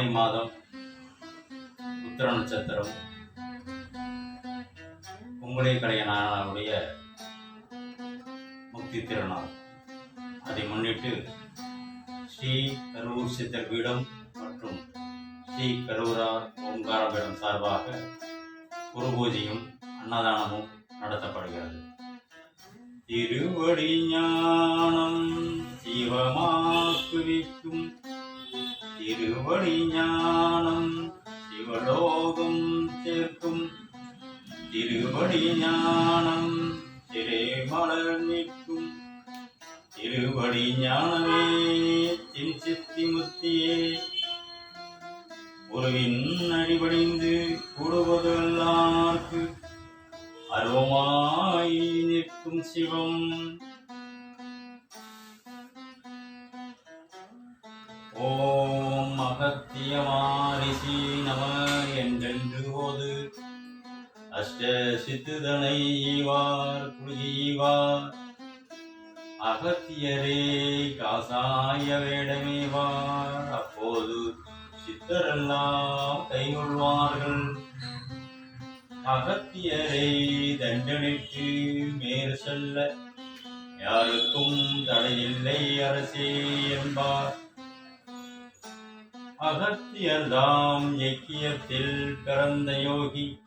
ஆவணி மாதம் உத்திர நட்சத்திரம். உங்களுடைய கலையனாருடைய முக்தி திருநாள். அதை முன்னிட்டு ஸ்ரீ கரூர் சித்தர் பீடம் மற்றும் ஸ்ரீ கரூரார் ஓங்கார பீடம் சார்பாக குரு பூஜையும் அன்னதானமும் நடத்தப்படுகிறது. திருவடி ஞானம் சிவமாக்குவிக்கும் திருவடி ஞானம் சிவலோகம் சேர்க்கும் திருவடி ஞானம் திரைமலர் நிற்கும் திருவடி ஞானமே தின் சித்தி முத்தியே குருவின் அடிபடிந்து கூடுவது எல்லார்க்கு அருவமாய் நிற்கும் சிவம் ஓம் அகத்தியமாரிசி நம என்றென்று போது. அஷ்ட சித்துதனை ஈவார் குழுகிவார் அகத்தியரே காசாய வேடமேவார். அப்போது சித்தரெல்லாம் கைகொள்வார்கள். அகத்தியரை தண்டனிட்டு மேல் செல்ல. யாருக்கும் தடையில்லை அரசே என்பார். அகத்தியர்தாம் இயக்கியத்தில் பிறந்த யோகி.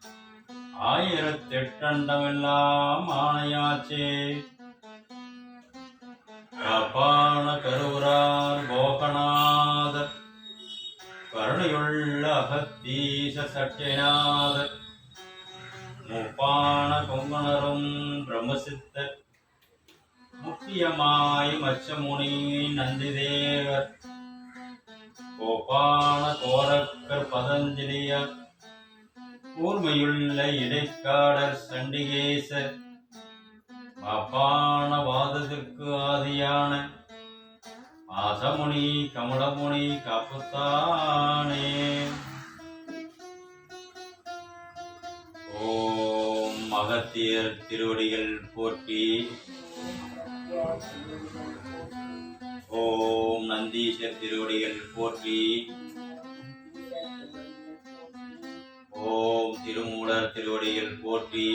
ஆயிரத்தெட்டண்டமெல்லாம் ஆணையாச்சே. காப்பான கருவுரார் போகநாதர். கருணையுள்ள அகத்தீச சட்டைநாதர் முப்பான கொங்கணரும் பிரம்மசித்தர். முக்கியமாய் மச்சமுனி நந்திதேவர். கோபான கோரக்கர் பதஞ்சலியர் கூர்மையுள்ள இடைக்காடர் சண்டிகேசர் பாப்பான வாதத்திற்கு ஆதியான ஆசமுனி கமலமுனி காப்புத்தானே ஓம் அகத்தியர் திருவடிகள் போற்றி. ஓம் நந்தீசர் திருவடிகள் போற்றி. ஓம் திருமூலர் திருவடிகள் போற்றி.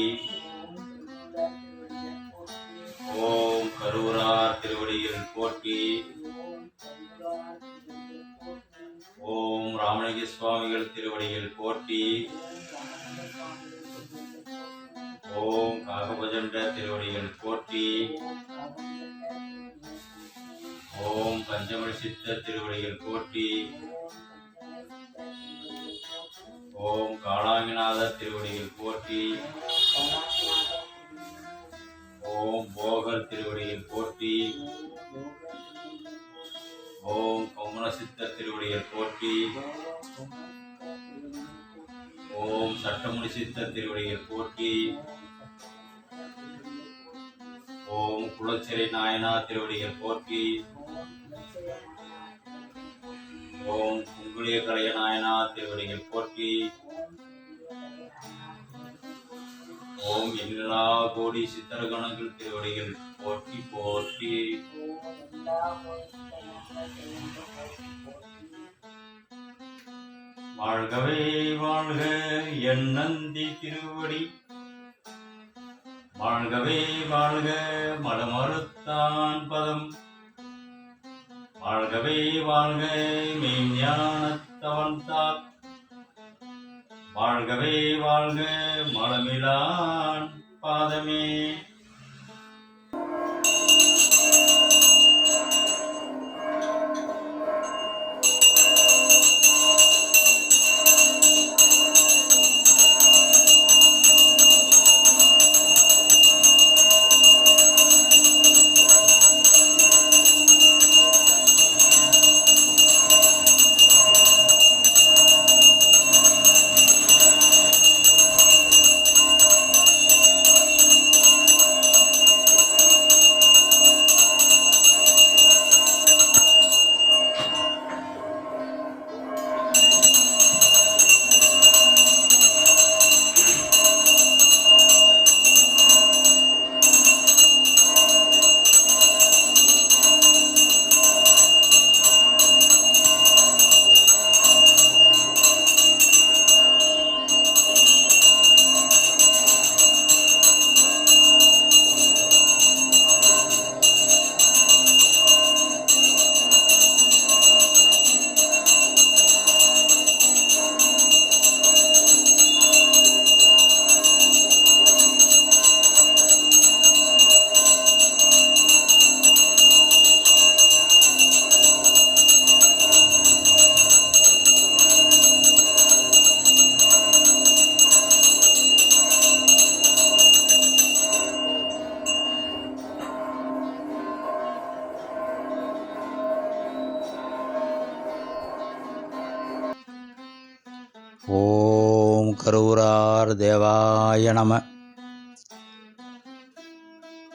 ஓம் கரூரார் திருவடிகள் போற்றி. ஓம் ராமலிங்க சுவாமிகள் திருவடிகள் போற்றி. ஓம் காகபஜண்ட திருவடிகள் பஞ்சமணி சித்த திருவடிகள் போற்றி. ஓம் காளாங்கிநாத திருவடிகள் போற்றி. ஓம் போகர் திருவடிகள் போற்றி. ஓம் கொமன சித்த திருவடிகள் போற்றி. ஓம் சட்டமுடி சித்த திருவடிகள் போற்றி. ஓம் குளச்சிறை நாயனா திருவடிகள் போற்றி. ஓம் குங்குளிய கலைய நாயனா திருவடிகள் போற்றி. ஓம் எல்லா கோடி சித்தரகணங்கள் திருவடிகள் போற்றி போற்றி. வாழ்கவே வாழ்க என் நந்தி திருவடி. வாழ்கவே வாழ்க மலமறுத்தான் பதம். வாழ்கவே வாழ்க மெய்ஞானத்தவன் தாக் வாழ்கவே வாழ்க மலமிலான் பாதமே. ஓம் கரூரார் தேவாய நம.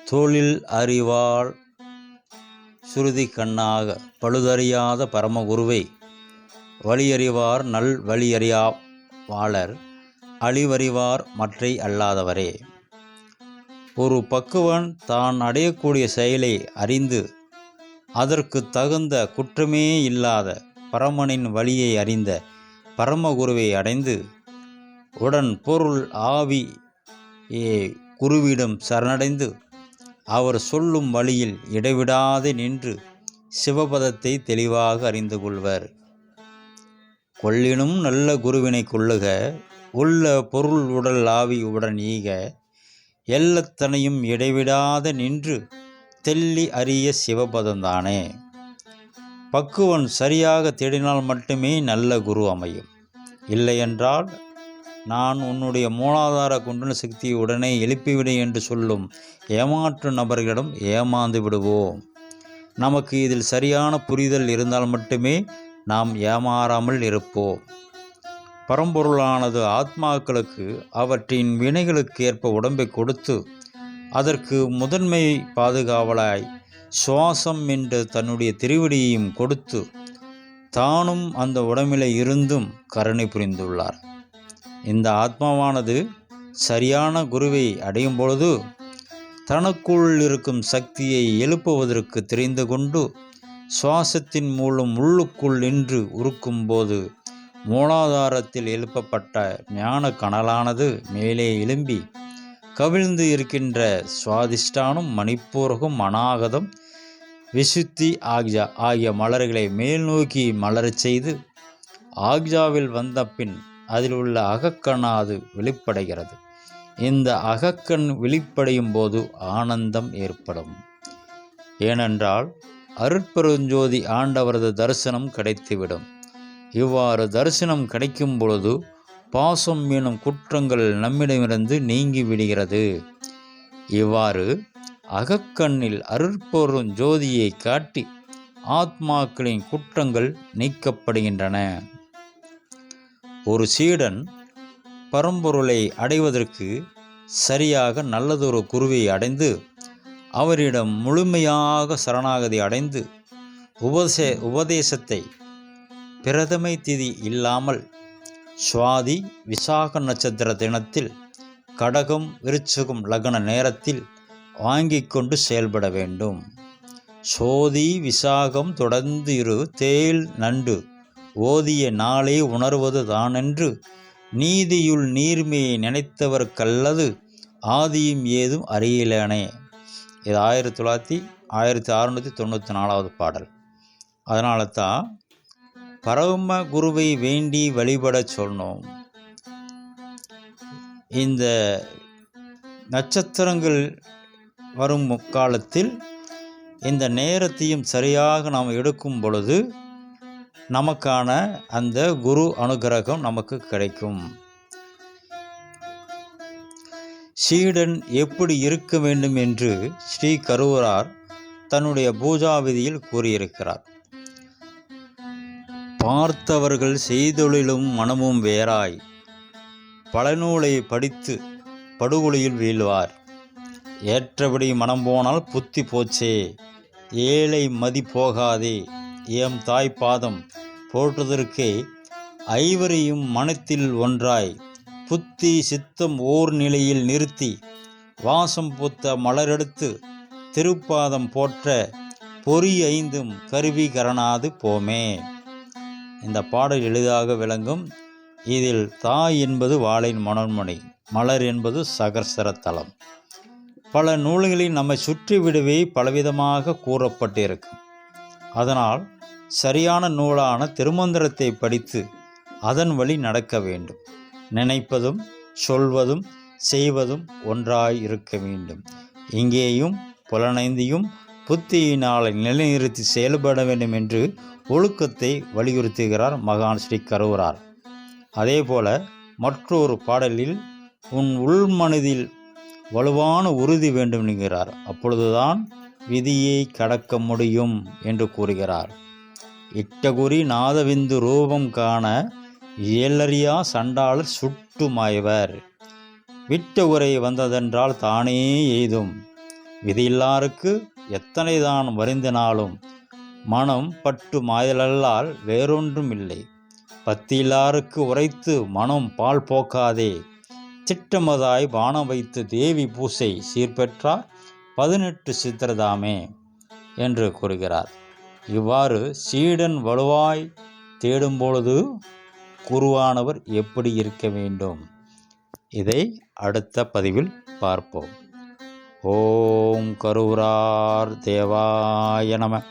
தொழில் அறிவாள் சுருதி கண்ணாக பழுதறியாத பரமகுருவை வழியறிவார் நல் வழியறியா வாளர் அழிவறிவார் மற்றை அல்லாதவரே. ஒரு பக்குவன் தான் அடையக்கூடிய செயலை அறிந்து அதற்கு தகுந்த குற்றமே இல்லாத பரமனின் வழியை அறிந்த பரமகுருவை அடைந்து உடன் பொருள் ஆவி ஏ குருவிடம் சரணடைந்து அவர் சொல்லும் வழியில் இடைவிடாது நின்று சிவபதத்தை தெளிவாக அறிந்து கொள்வர். கொள்ளினும் நல்ல குருவினை கொள்ளுக உள்ள பொருள் உடல் ஆவி உடன் ஈக எல்லத்தனையும் இடைவிடாத நின்று தெள்ளி அறிய சிவபதம்தானே பக்குவன் சரியாக தேடினால் மட்டுமே நல்ல குரு அமையும். இல்லையென்றால் நான் உன்னுடைய மூலாதார குண்டன சக்தியை உடனே எழுப்பிவிடு என்று சொல்லும் ஏமாற்று நபர்களிடம் ஏமாந்து விடுவோம். நமக்கு இதில் சரியான புரிதல் இருந்தால் மட்டுமே நாம் ஏமாறாமல் இருப்போம். பரம்பொருளானது ஆத்மாக்களுக்கு அவற்றின் வினைகளுக்கு ஏற்ப உடம்பை கொடுத்து அதற்கு முதன்மை பாதுகாவலாய் சுவாசம் என்று தன்னுடைய திருவடியையும் கொடுத்து தானும் அந்த உடம்பிலே இருந்தும் கருணை புரிந்துள்ளார். இந்த ஆத்மாவானது சரியான குருவை அடையும் பொழுது தனக்குள் இருக்கும் சக்தியை எழுப்புவதற்கு தெரிந்து கொண்டு சுவாசத்தின் மூலம் உள்ளுக்குள் நின்று உருக்கும்போது மூலாதாரத்தில் எழுப்பப்பட்ட ஞான கனலானது மேலே எழும்பி கவிழ்ந்து இருக்கின்ற சுவாதிஷ்டானும் மணிப்பூரகம் அநாகதம் விசுத்தி ஆக்ஜா ஆகிய மலர்களை மேல் நோக்கி மலரச் செய்து ஆக்ஜாவில் வந்த பின் அதில் உள்ள அகக்கணாது வெளிப்படைகிறது. இந்த அகக்கண் வெளிப்படையும் போது ஆனந்தம் ஏற்படும். ஏனென்றால் அருட்பெருஞ்சோதி ஆண்டவரது தரிசனம் கிடைத்துவிடும். இவ்வாறு தரிசனம் கிடைக்கும் பொழுது பாசம் எனும் குற்றங்கள் நம்மிடமிருந்து நீங்கி விடுகிறது. இவ்வாறு அகக்கண்ணில் அருட்பொருள் ஜோதியை காட்டி ஆத்மாக்களின் குற்றங்கள் நீக்கப்படுகின்றன. ஒரு சீடன் பரம்பொருளை அடைவதற்கு சரியாக நல்லதொரு குருவை அடைந்து அவரிடம் முழுமையாக சரணாகதி அடைந்து உபதே உபதேசத்தை பிரதமை திதி இல்லாமல் சுவாதி விசாக நட்சத்திர தினத்தில் கடகம் விருச்சகம் லக்ன நேரத்தில் வாங்கி கொண்டு செயல்பட வேண்டும். சோதி விசாகம் தொடர்ந்து இரு தேல் நண்டு. ஓதிய நாளே உணர்வது தானென்று. நீதியுள் நீர்மையை நினைத்தவர்க்கல்லது ஆதியும் ஏதும் அறியலானே. இது ஆயிரத்தி தொள்ளாயிரத்தி ஆயிரத்தி அறுநூற்றி தொண்ணூற்றி நாலாவது பாடல். அதனால தான் பரம குருவை வேண்டி வழிபடச் சொன்னோம் இந்த நட்சத்திரங்கள் வரும் முக்காலத்தில் இந்த நேரத்தையும் சரியாக நாம் எடுக்கும் பொழுது நமக்கான அந்த குரு அனுகிரகம் நமக்கு கிடைக்கும். சீடன் எப்படி இருக்க வேண்டும் என்று ஸ்ரீ கருவரார் தன்னுடைய பூஜா விதியில் கூறியிருக்கிறார். பார்த்தவர்கள் செய்தொழிலும் மனமும் வேறாய். பழநூலை படித்து படுகொலியில் வீழ்வார். ஏற்றபடி மனம் போனால் புத்தி போச்சே. ஏழை மதி போகாதே. ஏம் தாய் பாதம் போற்றுவதற்கு ஐவரையும் மனத்தில் ஒன்றாய். புத்தி சித்தம் ஓர் நிலையில் நிறுத்தி. வாசம் பூத்த மலரெடுத்து திருப்பாதம் போற்ற பொறி ஐந்தும் கருவி கரணாது போமே. இந்த பாடல் எளிதாக விளங்கும். இதில் தாய் என்பது வாளின் மனோன்மணி மலர் என்பது சகர்சர தலம் பல நூல்களில் நம்மை சுற்றி விடுவே பலவிதமாக கூறப்பட்டிருக்கு. அதனால் சரியான நூலான திருமந்திரத்தை படித்து அதன் வழி நடக்க வேண்டும். நினைப்பதும் சொல்வதும் செய்வதும் ஒன்றாய் இருக்க வேண்டும். இங்கேயும் புலனைந்தியும் புத்தியினால் நிலைநிறுத்தி செயல்பட வேண்டும் என்று ஒழுக்கத்தை வலியுறுத்துகிறார் மகான் ஸ்ரீ கருவரார் அதேபோல மற்றொரு பாடலில் உன் உள்மனதில் வலுவான உறுதி வேண்டும் என்கிறார். அப்பொழுதுதான் விதியை கடக்க முடியும் என்று கூறுகிறார். இட்டகுறி நாதவிந்து ரூபம் காண இயலறியா சண்டாளர் சுட்டு மாய்வர் விட்ட உரை வந்ததென்றால் தானே எய்தும். விதியில்லாருக்கு எத்தனை தான் வருந்தினாலும் மனம் பட்டு மாயலல்லால் வேறொன்றும் இல்லை பத்தியில்லாருக்கு உரைத்து மனம் பால் போக்காதே. திட்டமதாய் பானம் வைத்து தேவி பூசை சீர்பெற்றார். பதினெட்டு சித்திரதாமே என்று கூறுகிறார். இவ்வாறு சீடன் வலுவாய் தேடும் பொழுது குருவானவர் எப்படி இருக்க வேண்டும்? இதை அடுத்த பதிவில் பார்ப்போம். ஓம் கருவரார் தேவாய நம.